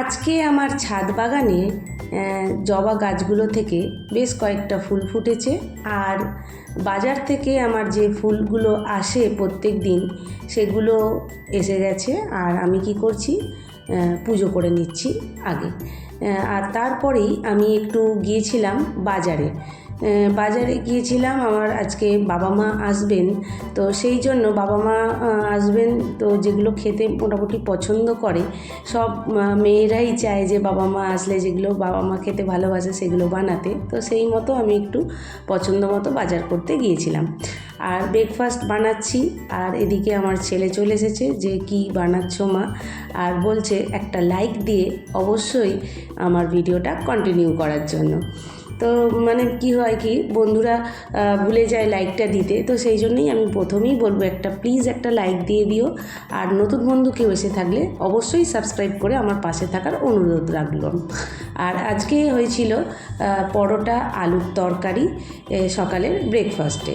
আজকে আমার ছাদ বাগানে জবা গাছগুলো থেকে বেশ কয়েকটা ফুল ফুটেছে আর বাজার থেকে আমার যে ফুলগুলো আসে প্রত্যেক দিন, সেগুলো এসে গেছে আর আমি কি করছি পুজো করে নিচ্ছি আগে। আর তারপরেই আমি একটু গিয়েছিলাম বাজারে। বাজারে গিয়েছিলাম, আমার আজকে বাবা মা আসবেন। তো সেই জন্য বাবা মা আসবেন। তো যেগুলো খেতে মোটামুটি পছন্দ করে, সব মেয়েরাই চায় যে বাবা মা আসলে যেগুলো বাবা মা খেতে ভালোবাসে সেগুলো বানাতে। তো সেই মতো আমি একটু পছন্দ মতো বাজার করতে গিয়েছিলাম। আর ব্রেকফাস্ট বানাচ্ছি, আর এদিকে আমার ছেলে চলে এসেছে যে, কি বানাচ্ছ মা? আর বলছে, একটা লাইক দিয়ে অবশ্যই আমার ভিডিওটা কন্টিনিউ করার জন্য। তো মানে কি হয় কি, বন্ধুরা ভুলে যায় লাইকটা দিতে। তো সেই জন্যই আমি প্রথমেই বলব একটা প্লিজ একটা লাইক দিয়ে দিও। আর নতুন বন্ধু কেউ এসে থাকলে অবশ্যই সাবস্ক্রাইব করে আমার পাশে থাকার অনুরোধ রাখলাম। আর আজকে হয়েছিল পরোটা, আলুর তরকারি সকালের ব্রেকফাস্টে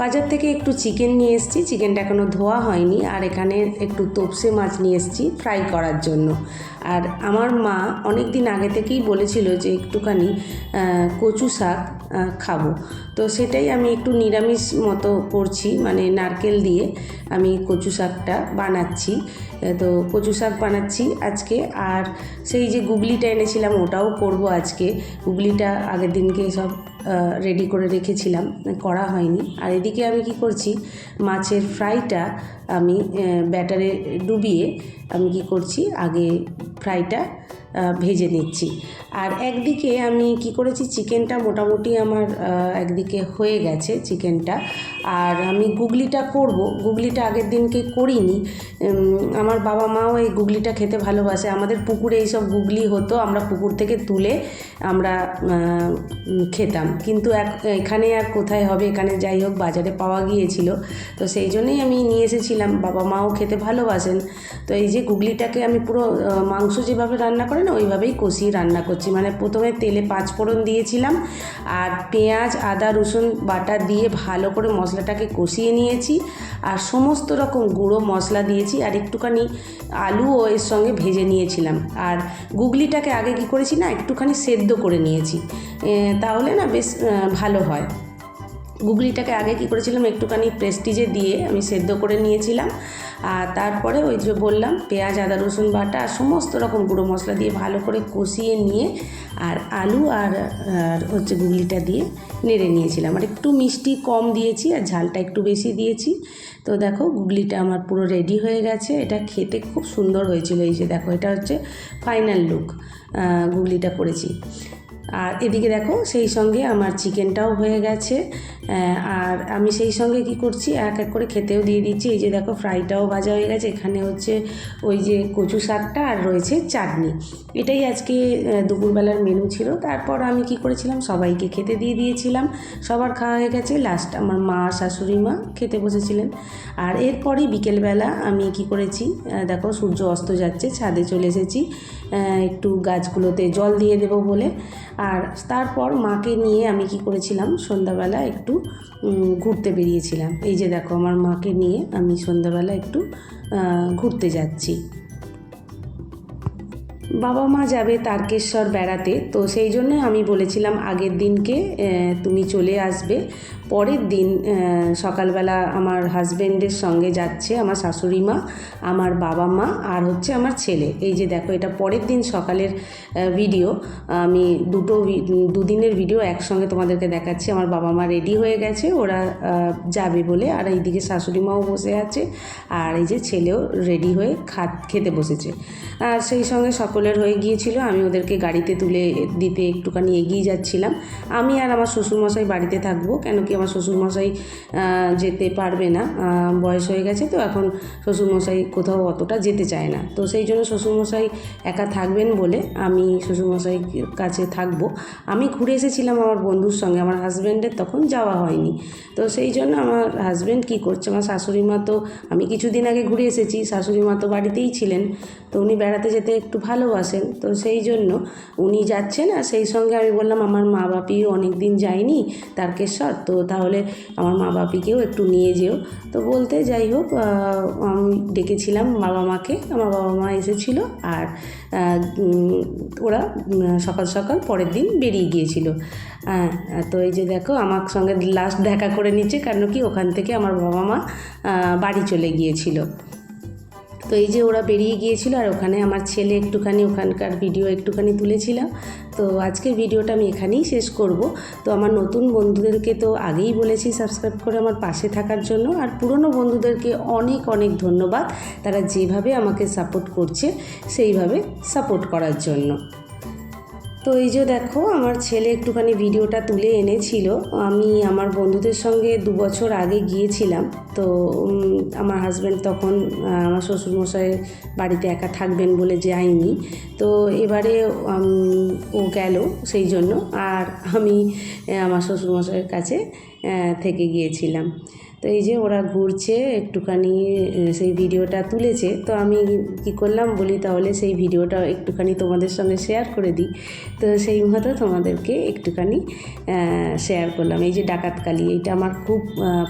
বাজার থেকে একটু চিকেন নিয়ে এসেছি। চিকেনটা এখনও ধোয়া হয়নি। আর এখানে একটু তোপসে মাছ নিয়ে এসেছি ফ্রাই করার জন্য। আর আমার মা অনেক দিন আগে থেকেই বলেছিল যে একটুখানি কচু শাক খাব। তো সেটাই আমি একটু নিরামিষ মতো করছি মানে নারকেল দিয়ে আমি কচু শাকটা বানাচ্ছি। তো কচু শাক বানাচ্ছি আজকে। আর সেই যে গুগলিটা এনেছিলাম, ওটাও করব আজকে। গুগলিটা আগের দিনকে সব রেডি করে রেখেছিলাম, করা হয়নি। আর এদিকে আমি কি করছি, মাছের ফ্রাইটা আমি ব্যাটারে ডুবিয়ে আমি কি করছি, আগে ফ্রাইটা ভেজে নিচ্ছি। আর একদিকে আমি কি করেছি চিকেনটা মোটামুটি আমার একদিকে হয়ে গেছে চিকেনটা আর আমি গুগলিটা করব। গুগলিটা আগের দিনকে করিনি। আমার বাবা মাও এই গুগলিটা খেতে ভালোবাসে। আমাদের পুকুরে এইসব গুগলি হতো, আমরা পুকুর থেকে তুলে আমরা খেতাম। কিন্তু এখানে আর কোথায় হবে? এখানে যাই হোক, বাজারে পাওয়া গিয়েছিল। তো সেই জন্যই আমি নিয়ে এসেছিলাম। বাবা মাও খেতে ভালোবাসেন। তো এই যে গুগলিটাকে আমি পুরো মাংস যেভাবে রান্না করে না, ওইভাবেই কষিয়ে রান্না করছি। মানে প্রথমে তেলে পাঁচ ফোড়ন দিয়েছিলাম আর পেঁয়াজ, আদা, রসুন বাটা দিয়ে ভালো করে মশলাটাকে কষিয়ে নিয়েছি আর সমস্ত রকম গুঁড়ো মশলা দিয়েছি আর একটুখানি আলুও এর সঙ্গে ভেজে নিয়েছিলাম। আর গুগলিটাকে আগে কি করেছি না, একটুখানি সেদ্ধ করে নিয়েছি। তাহলে না বেশ ভালো হয়। গুগলিটাকে আগে কি করেছিলাম, একটুখানি প্রেস্টিজে দিয়ে আমি সেদ্ধ করে নিয়েছিলাম। আর তারপরে ওই যে বললাম, পেঁয়াজ, আদা, রসুন বাটা আর সমস্ত রকম গুঁড়ো মশলা দিয়ে ভালো করে কষিয়ে নিয়ে আর আলু আর আর হচ্ছে গুগলিটা দিয়ে নেড়ে নিয়েছিলাম। আর একটু মিষ্টি কম দিয়েছি আর ঝালটা একটু বেশি দিয়েছি। তো দেখো, গুগলিটা আমার পুরো রেডি হয়ে গেছে। এটা খেতে খুব সুন্দর হয়েছিল। এই যে দেখো, এটা হচ্ছে ফাইনাল লুক গুগলিটা করেছি। আর এদিকে দেখো, সেই সঙ্গে আমার চিকেনটাও হয়ে গেছে। আর আমি সেই সঙ্গে কি করছি, এক এক করে খেতেও দিয়ে দিচ্ছি। এই যে দেখো, ফ্রাইটাও ভাজা হয়ে গেছে। এখানে হচ্ছে ওই যে কচু শাকটা আর রয়েছে চাটনি। এটাই আজকে দুপুরবেলার মেনু ছিল। তারপর আমি কি করেছিলাম, সবাইকে খেতে দিয়ে দিয়েছিলাম। সবার খাওয়া হয়ে গেছে। লাস্ট আমার মা, শাশুড়ি মা খেতে বসেছিলেন। আর এরপরই বিকেলবেলা আমি কি করেছি দেখো, সূর্য অস্ত যাচ্ছে, ছাদে চলে এসেছি। একটু গাছগুলোতে জল দিয়ে দেবো বলে। আর তারপর মাকে নিয়ে আমি কি করেছিলাম? সন্ধ্যাবেলা একটু ঘুরতে বেরিয়েছিলাম। এই যে দেখো, আমার মাকে নিয়ে আমি সন্ধ্যাবেলা একটু ঘুরতে যাচ্ছি। বাবা মা যাবে তারকেশ্বর বেড়াতে, তো সেই জন্য আমি বলেছিলাম আগের দিনকে তুমি চলে আসবে। পরের দিন সকালবেলা আমার হাজব্যান্ডের সঙ্গে যাচ্ছে আমার শাশুড়ি মা, আমার বাবা মা আর হচ্ছে আমার ছেলে। এই যে দেখো, এটা পরের দিন সকালের ভিডিও আমি দুটো দুদিনের ভিডিও একসঙ্গে তোমাদেরকে দেখাচ্ছি। আমার বাবা মা রেডি হয়ে গেছে, ওরা যাবে বলে। আর এইদিকে শাশুড়ি মাও বসে আছে, আর এই যে ছেলেও রেডি হয়ে খা খেতে বসেছে। আর সেই সঙ্গে সকলের হয়ে গিয়েছিল। আমি ওদেরকে গাড়িতে তুলে দিতে একটুখানি এগিয়ে যাচ্ছিলাম। আমি আর আমার শ্বশুরমশাই বাড়িতে থাকব, কেন কি আমার শ্বশুরমশাই যেতে পারবে না বয়স হয়ে গেছে তো এখন শ্বশুরমশাই কোথাও অতটা যেতে চায় না। তো সেই জন্য শ্বশুরমশাই একা থাকবেন বলে আমি শ্বশুরমশাই কাছে থাকব। আমি ঘুরে এসেছিলাম আমার বন্ধুর সঙ্গে, আমার হাজব্যান্ডের তখন যাওয়া হয়নি। তো সেই জন্য আমার হাজব্যান্ড কী করছে, আমার শাশুড়ি মা তো, আমি কিছুদিন আগে ঘুরে এসেছি, শাশুড়ি মা তো বাড়িতেই ছিলেন, তো উনি বেড়াতে যেতে একটু ভালোবাসেন। তো সেই জন্য উনি যাচ্ছেন আর সেই সঙ্গে আমি বললাম, আমার মা বাপিও অনেক দিন যায়নি তারকেশ্বর তো তাহলে আমার মা বাপিকেও একটু নিয়ে যেও। তো বলতে যাই হোক আমি ডেকেছিলাম বাবা মাকে আমার বাবা মা এসেছিল আর ওরা সকাল সকাল পরের দিন বেরিয়ে গিয়েছিল। হ্যাঁ তো এই যে দেখো, আমার সঙ্গে লাস্ট দেখা করে নিচ্ছে, কেন কি ওখান থেকে আমার বাবা মা বাড়ি চলে গিয়েছিল। তো এই যে ওরা বেরিয়ে গিয়েছিল আর ওখানে আমার ছেলে একটুখানি, ওখানকার ভিডিও একটুখানি তুলেছিলাম তো আজকের ভিডিওটা আমি এখানেই শেষ করব। তো আমার নতুন বন্ধুদেরকে তো আগেই বলেছি সাবস্ক্রাইব করে আমার পাশে থাকার জন্য। আর পুরনো বন্ধুদেরকে অনেক অনেক ধন্যবাদ। তারা যেভাবে আমাকে সাপোর্ট করছে, সেইভাবে সাপোর্ট করার জন্য। তো এই যে দেখো, আমার ছেলে একটুখানি ভিডিওটা তুলে এনেছিল। আমি আমার বন্ধুদের সঙ্গে দু বছর আগে গিয়েছিলাম। তো আমার হাজব্যান্ড তখন আমার শ্বশুরমশাইয়ের বাড়িতে একা থাকবেন বলে যায়নি। তো এবারে ও গেল সেই জন্য। আর আমি আমার শ্বশুরমশাইয়ের কাছে থেকে গিয়েছিলাম। তো এই যে ওরা ঘুরছে, একটুখানি সেই ভিডিওটা তুলেছে। তো আমি কি করলাম বলি, তাহলে সেই ভিডিওটা একটুখানি তোমাদের সঙ্গে শেয়ার করে দিই। তো সেই মতো তোমাদেরকে একটুখানি শেয়ার করলাম। এই যে ডাকাতকালী এটা আমার খুব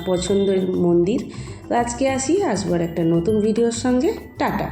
পছন্দের মন্দির। তো আজকে আসি, আসবার একটা নতুন ভিডিওর সঙ্গে। টাটা।